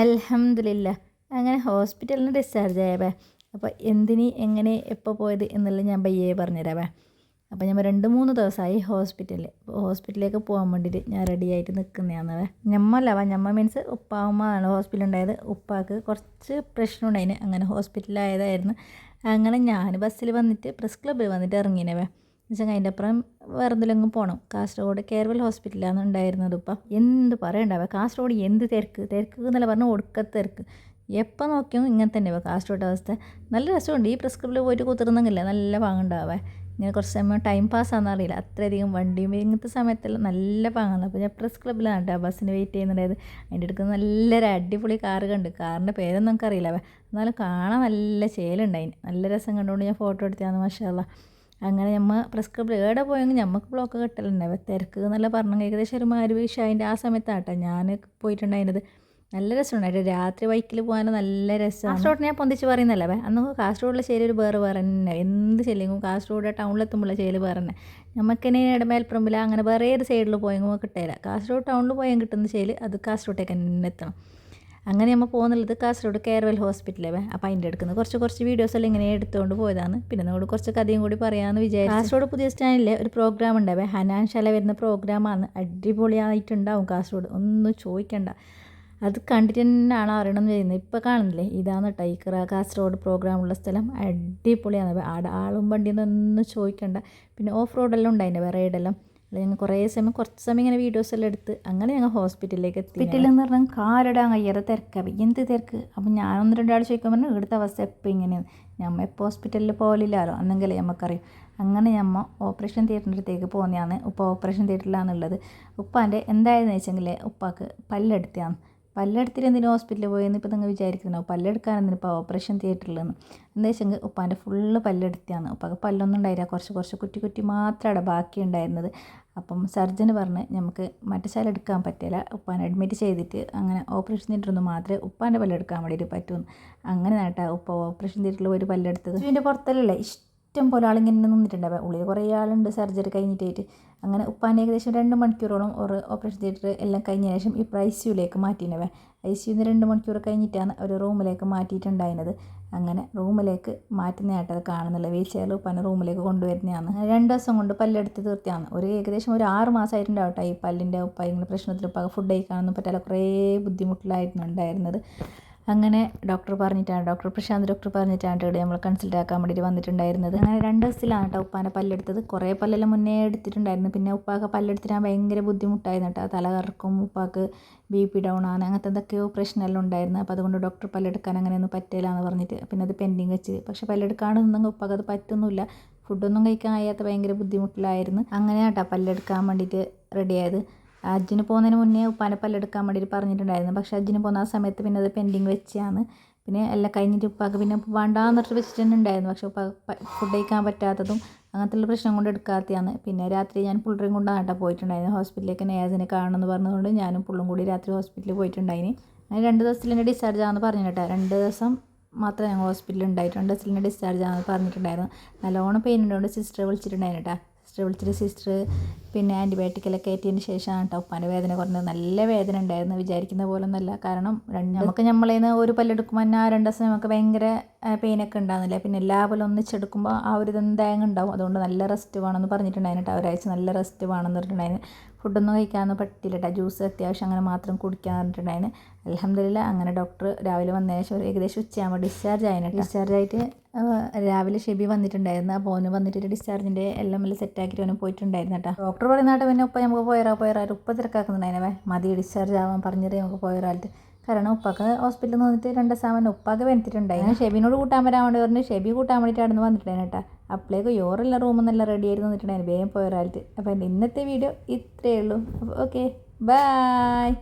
അൽഹംദുലില്ല. അങ്ങനെ ഹോസ്പിറ്റലിൽ നിന്ന് ഡിസ്ചാർജ് ആയവേ. അപ്പോൾ എന്തിന് എങ്ങനെ എപ്പോൾ പോയത് എന്നുള്ളത് ഞാൻ പയ്യെ പറഞ്ഞുതരാവേ. അപ്പോൾ ഞാൻ രണ്ട് മൂന്ന് ദിവസമായി ഹോസ്പിറ്റലിൽ ഹോസ്പിറ്റലിലേക്ക് പോകാൻ വേണ്ടിയിട്ട് ഞാൻ റെഡി ആയിട്ട് നിൽക്കുന്നതാണവേ ഞമ്മല്ലവ ഞമ്മ മീൻസ് ഉപ്പാവുമ്മയാണ് ഹോസ്പിറ്റലിൽ ഉണ്ടായത് ഉപ്പാക്ക് കുറച്ച് പ്രശ്നം ഉണ്ടായിന് അങ്ങനെ ഹോസ്പിറ്റലായതായിരുന്നു അങ്ങനെ ഞാൻ ബസ്സിൽ വന്നിട്ട് പ്രസ് ക്ലബ്ബിൽ വന്നിട്ട് ഇറങ്ങിനവേ. എന്നുവെച്ചാൽ അതിന്റെ അപ്പുറം വേറെ എന്തെങ്കിലും പോകണം കാസർഗോഡ് കേരവൽ ഹോസ്പിറ്റലാണ് ഉണ്ടായിരുന്നത് ഇപ്പം എന്ത് പറയണ്ടാവുക കാസർഗോഡ് എന്ത് തിരക്ക്? തിരക്ക് എന്നല്ല പറഞ്ഞാൽ ഒടുക്ക തിരക്ക്. എപ്പോൾ നോക്കിയും ഇങ്ങനെ തന്നെ തന്നെയാണ് കാസർഗോഡ് അവസ്ഥ. നല്ല രസമുണ്ട്. ഈ പ്രിസ്ക്രിപ്റ്റിൽ പോയിട്ട് കുത്തിരുന്നെങ്കില്ല നല്ല പാങ്ങുണ്ടാവേ ഇങ്ങനെ കുറച്ച് സമയം ടൈം പാസ് ആണെന്ന് അറിയില്ല. അത്രയധികം വണ്ടിയും ഇങ്ങനത്തെ സമയത്തെല്ലാം നല്ല പാങ്ങാണ്. അപ്പോൾ ഞാൻ പ്രസ് ക്ലബിലാണ് കേട്ടോ ബസ്സിന് വെയിറ്റ് ചെയ്യുന്നുണ്ടായത്. അതിന്റെ അടുത്ത് നല്ലൊരു അടിപൊളി കാറ് കണ്ട്. കാറിന്റെ പേരൊന്നും നമുക്കറിയില്ല എന്നാലും കാണാൻ നല്ല ചേലുണ്ടായിന് നല്ല രസം കണ്ടുകൊണ്ട് ഞാൻ ഫോട്ടോ എടുത്തതാണ് മാഷാല്ല അങ്ങനെ നമ്മൾ പ്രസ് ക്ലബ്ബിൽ എവിടെ പോയെങ്കിൽ നമുക്ക് ബ്ലോക്ക് കിട്ടലുണ്ടാവും തിരക്ക് എന്നല്ല പറഞ്ഞു ഏകദേശം ഒരു മാരുവി ഷായിന്റെ ആ സമയത്താട്ടോ ഞാൻ പോയിട്ടുണ്ടായിരുന്നത്. നല്ല രസമുണ്ടായിട്ട് രാത്രി ബൈക്കിൽ പോകാൻ നല്ല രസമാണ് കാസർഗോഡ് ഞാൻ പൊന്തിച്ച് പറയുന്നല്ലേ അന്ന് കാസർഗോഡിലെ ശരി ഒരു വേറെ വേറെ തന്നെ. എന്ത് ചെല്ലിങ്ങും കാസർഗോഡ് ടൗണിലെത്തുമ്പോഴുള്ള ശരി വേറെ തന്നെ. നമുക്കിനി ഇടമേൽപ്പറമ്പില അങ്ങനെ വേറെ ഏത് സൈഡിൽ പോയെങ്കിൽ കിട്ടില്ല കാസർഗോഡ് ടൗണിൽ പോയാൽ കിട്ടുന്ന ശരി അത് കാസർഗോട്ടേക്ക് തന്നെ എത്തണം. അങ്ങനെ നമ്മൾ പോകുന്നുള്ളത് കാസർഗോഡ് കേരവൽ ഹോസ്പിറ്റലേ. അപ്പോൾ അതിന്റെ എടുക്കുന്ന കുറച്ച് കുറച്ച് വീഡിയോസ് എല്ലാം ഇങ്ങനെ എടുത്തുകൊണ്ട് പോയതാണ്. പിന്നെ നമ്മളോട് കുറച്ച് കഥയും കൂടി പറയാമെന്ന് വിചാരിച്ചു. കാസർഗോഡ് പുതിയ സ്റ്റാൻഡിലെ ഒരു പ്രോഗ്രാം ഉണ്ടാവേ ഹനാൻ ശാല വരുന്ന പ്രോഗ്രാമാണ് അടിപൊളിയായിട്ടുണ്ടാവും കാസർഗോഡ്. ഒന്നും ചോദിക്കണ്ട. അത് കണ്ടിട്ട് തന്നെയാണ് അറിയണം ചെയ്യുന്നത് ഇപ്പോൾ കാണുന്നില്ലേ? ഇതാണ് ടൈക്കറ കാസർഗോഡ് പ്രോഗ്രാമുള്ള സ്ഥലം. അടിപൊളിയാണ്. ആടെ ആളും വണ്ടിയൊന്നും ചോദിക്കണ്ട. പിന്നെ ഓഫ് റോഡെല്ലാം വേറെ റൈഡെല്ലാം അത് കുറേ സമയം കുറച്ച് സമയം ഇങ്ങനെ വീഡിയോസ് എല്ലാം എടുത്ത് അങ്ങനെ ഞങ്ങൾ ഹോസ്പിറ്റലിലേക്ക് എത്തി. ഹോസ്പിറ്റലിൽ എന്ന് പറഞ്ഞാൽ കാലിടാൻ കഴിയാതെ തിരക്കാവി എന്ത് തിരക്ക്? അപ്പം ഞാൻ ഒന്ന് രണ്ടാൾ ചോദിക്കാൻ പറഞ്ഞു ഇവിടുത്തെ അവസ്ഥ എപ്പോൾ ഇങ്ങനെയാണ് ഞമ്മ എപ്പോൾ ഹോസ്പിറ്റലിൽ പോകലില്ലല്ലോ അന്നെങ്കിലേ നമുക്കറിയും അങ്ങനെ ഞമ്മ ഓപ്പറേഷൻ തിയേറ്ററിന്റെത്തേക്ക് പോകുന്നതാണ് ഉപ്പ ഓപ്പറേഷൻ തിയേറ്ററിലാണുള്ളത് ഉപ്പാന്റെ എന്തായെന്ന് വെച്ചെങ്കിൽ ഉപ്പാക്ക് പല്ലെടുത്തതാണ്. പല്ലെടുത്തിട്ട് എന്തിനും ഹോസ്പിറ്റലിൽ പോയെന്ന് ഇപ്പോൾ നിങ്ങൾ വിചാരിക്കുന്നു പല്ലെടുക്കാൻ എന്തിനും ഇപ്പോൾ ഓപ്പറേഷൻ തിയേറ്ററിൽ നിന്ന്? എന്താ വെച്ചെങ്കിൽ ഉപ്പാന്റെ ഫുള്ള് പല്ലെടുത്തിയാണ് ഉപ്പാക്ക് പല്ലൊന്നും ഉണ്ടായില്ല. കുറച്ച് കുറച്ച് കുറ്റി കുറ്റി മാത്രമാണ് ബാക്കി ഉണ്ടായിരുന്നത് അപ്പം സർജന് പറഞ്ഞ് നമുക്ക് മറ്റു ശാല എടുക്കാൻ പറ്റില്ല. ഉപ്പാനെ അഡ്മിറ്റ് ചെയ്തിട്ട് അങ്ങനെ ഓപ്പറേഷൻ തിയേറ്ററിൽ മാത്രമേ ഉപ്പാന്റെ പല്ലെടുക്കാൻ വേണ്ടിയിട്ട് പറ്റൂ അങ്ങനെ നേട്ടാ ഉപ്പ ഓപ്പറേഷൻ തിയേറ്ററിൽ പോയിട്ട് പല്ലെടുത്തത്. ഇതിന്റെ പുറത്തല്ലേ ഇഷ്ടം പോലെ ആളിങ്ങനെ നിന്നിട്ടുണ്ടാവുക ഉള്ളിൽ കുറേ ആളുണ്ട് സർജറി കഴിഞ്ഞിട്ടായിട്ട്. അങ്ങനെ ഉപ്പാന്റെ ഏകദേശം രണ്ട് മണിക്കൂറോളം ഒരു ഓപ്പറേഷൻ തിയേറ്റർ എല്ലാം കഴിഞ്ഞ ശേഷം ഇപ്പോൾ ഐ സിയുലേക്ക് മാറ്റിനവേ ഐ സിയുന്ന് രണ്ട് മണിക്കൂർ കഴിഞ്ഞിട്ടാണ് ഒരു റൂമിലേക്ക് മാറ്റിയിട്ടുണ്ടായിരുന്നത്. അങ്ങനെ റൂമിലേക്ക് മാറ്റുന്നതായിട്ട് അത് കാണുന്നില്ല. വീൽ ചെയറിൽ ഉപ്പാനെ റൂമിലേക്ക് കൊണ്ടുവരുന്നതാണ്. രണ്ട് ദിവസം കൊണ്ട് പല്ലെടുത്ത് തീർത്തിയാണ് ഒരു ഏകദേശം ഒരു ആറ് മാസമായിട്ടുണ്ടാവട്ടെ ഈ പല്ലിന്റെ ഉപ്പ ഇങ്ങനെ പ്രശ്നത്തിൽ ഉപ്പ ഫുഡ് കഴിക്കാനൊന്നും പറ്റാതെ കുറേ ബുദ്ധിമുട്ടിലായിരുന്നു ഉണ്ടായിരുന്നത് അങ്ങനെ ഡോക്ടർ പറഞ്ഞിട്ടാണ് ഡോക്ടർ പ്രശാന്ത് ഡോക്ടർ പറഞ്ഞിട്ടാണ് ഇവിടെ നമ്മൾ കൺസൾട്ട് ആക്കാൻ വേണ്ടിയിട്ട് വന്നിട്ടുണ്ടായിരുന്നത്. അങ്ങനെ രണ്ട് ദിവസത്തിലാണ് കേട്ടോ ഉപ്പാനെ പല്ലെടുത്തത്. കുറേ പല്ലെല്ലാം മുന്നേ എടുത്തിട്ടുണ്ടായിരുന്നു. പിന്നെ ഉപ്പാക്ക പല്ലെടുത്തിട്ട് ഭയങ്കര ബുദ്ധിമുട്ടായിരുന്നു കേട്ടോ. തല കറക്കും ഉപ്പാക്ക് ബി പി ഡൗൺ ആണ് അങ്ങനത്തെ എന്തൊക്കെയോ പ്രശ്നമെല്ലാം ഉണ്ടായിരുന്നു. അപ്പോൾ അതുകൊണ്ട് ഡോക്ടർ പല്ലെടുക്കാൻ അങ്ങനെയൊന്നും പറ്റില്ല എന്ന് പറഞ്ഞിട്ട് പിന്നെ അത് പെൻഡിങ് വെച്ച്. പക്ഷേ പല്ലെടുക്കാണെന്നുണ്ടെങ്കിൽ ഉപ്പാക്ക് അത് പറ്റുന്നില്ല ഫുഡൊന്നും കഴിക്കാൻ കഴിയാത്ത ഭയങ്കര ബുദ്ധിമുട്ടിലായിരുന്നു. അങ്ങനെ കേട്ടോ പല്ലെടുക്കാൻ വേണ്ടിയിട്ട് റെഡിയായത് ഹജ്ജിന് പോകുന്നതിന് മുന്നേ ഉപ്പാനെ പല്ലെടുക്കാൻ വേണ്ടിയിട്ട് പറഞ്ഞിട്ടുണ്ടായിരുന്നു. പക്ഷേ ഹജ്ജിന് പോകുന്ന ആ സമയത്ത് പിന്നെ അത് പെൻഡിങ് വെച്ചാണ്. പിന്നെ എല്ലാം കഴിഞ്ഞിട്ട് ഉപ്പാക്ക് പിന്നെ വേണ്ടാന്ന് പറഞ്ഞിട്ട് വെച്ചിട്ട് തന്നെ ഉണ്ടായിരുന്നു പക്ഷേ ഉപ്പ ഫുഡ് കഴിക്കാൻ പറ്റാത്തതും അങ്ങനത്തെ പ്രശ്നം കൊണ്ട് എടുക്കാത്തതാണ്. പിന്നെ രാത്രി ഞാൻ പുള്ളറേയും കൊണ്ടാണ് കേട്ടോ പോയിട്ടുണ്ടായിരുന്നു. ഹോസ്പിറ്റലിലേക്ക് നേസിനെ കാണണമെന്ന് പറഞ്ഞതുകൊണ്ട് ഞാനും പുള്ളും കൂടി രാത്രി ഹോസ്പിറ്റലിൽ പോയിട്ടുണ്ടായിന്. അങ്ങനെ രണ്ട് ദിവസത്തിൽ തന്നെ ഡിസ്ചാർജ് ആണെന്ന് പറഞ്ഞു കേട്ടോ. രണ്ട് ദിവസം മാത്രമേ ഞങ്ങൾ ഹോസ്പിറ്റലിൽ ഉണ്ടായിട്ടുണ്ട് ദിവസത്തിൽ ഡിസ്ചാർജ് ആണെന്ന് പറഞ്ഞിട്ടുണ്ടായിരുന്നു. നല്ലോണം പെയിൻ ഉണ്ടോണ്ട് സിസ്റ്റർ വിളിച്ചിട്ടുണ്ടായിരുന്നു കേട്ടോ. സിസ്റ്റർ വിളിച്ചിട്ട് സിസ്റ്റർ പിന്നെ ആന്റിബയോട്ടിക്കലൊക്കെ ഏറ്റിയതിന് ശേഷമാണ് കേട്ടോ ഉപ്പാന്റെ വേദന കുറഞ്ഞത്. നല്ല വേദന ഉണ്ടായിരുന്നു വിചാരിക്കുന്ന പോലെ ഒന്നല്ല കാരണം നമുക്ക് നമ്മളിൽ നിന്ന് ഒരു പല്ലെടുക്കുമ്പോൾ തന്നെ ആ രണ്ട് ദിവസം നമുക്ക് ഭയങ്കര പെയിനൊക്കെ ഉണ്ടാകുന്നില്ല പിന്നെ എല്ലാ പോലെ ഒന്നിച്ചെടുക്കുമ്പോൾ ആ ഒരു ഇതെന്തായാലും ഉണ്ടാവും അതുകൊണ്ട് നല്ല റെസ്റ്റ് വേണമെന്ന് പറഞ്ഞിട്ടുണ്ടായിരുന്നു കേട്ടോ. ഒരാഴ്ച നല്ല റെസ്റ്റ് വേണമെന്ന് പറഞ്ഞിട്ടുണ്ടായിരുന്നു. ഫുഡൊന്നും കഴിക്കാനൊന്നും പറ്റില്ല കേട്ടോ ജ്യൂസ് അത്യാവശ്യം അങ്ങനെ മാത്രം കുടിക്കാൻ പറഞ്ഞിട്ടുണ്ടായിരുന്നു അലഹമ്മദില്ല അങ്ങനെ ഡോക്ടർ രാവിലെ വന്നതിന് ശേഷം ഏകദേശം ഉച്ചയാകുമ്പോൾ ഡിസ്ചാർജ് ആയിരുന്നു ഡിസ്ചാർജ് ആയിട്ട് രാവിലെ ഷെബി വന്നിട്ടുണ്ടായിരുന്നു. അപ്പോൾ ഓന് വന്നിട്ട് ഡിസ്ചാർജിന്റെ എല്ലാം എല്ലാം സെറ്റാക്കിയിട്ട് ഓന് പോയിട്ടുണ്ടായിരുന്നു കേട്ടോ ഡോക്ടർ പറയുന്ന കേട്ടോ പിന്നെ ഉപ്പ നമുക്ക് പോയറാ പോയറാ. ഉപ്പ തിരക്കാക്കുന്നുണ്ടായിരുന്നേ മതി ഡിസ്ചാർജ് ആവാൻ പറഞ്ഞിട്ട് നമുക്ക് പോയറായിട്ട് കാരണം ഉപ്പാക്ക് ഹോസ്പിറ്റലിൽ നിന്ന് വന്നിട്ട് രണ്ട് സാമാൻ ഉപ്പാക്ക് വന്നിട്ടുണ്ടായിരുന്നു ഷെബിനോട് കൂട്ടാൻ വരാൻ വേണ്ടി പറഞ്ഞു ഷെബി കൂട്ടാൻ വേണ്ടിയിട്ട് അവിടെ നിന്ന് വന്നിട്ടുണ്ടായിരുന്നു കേട്ടോ അപ്പോഴേക്ക് യോറെല്ലാം റൂമിൽ നിന്നെല്ലാം റെഡി ആയിട്ട് വന്നിട്ടുണ്ടായിരുന്നു വേഗം പോയൊരാൾക്ക് അപ്പോൾ എന്റെ ഇന്നത്തെ വീഡിയോ ഇത്രയേ ഉള്ളൂ. അപ്പോൾ ഓക്കെ ബായ്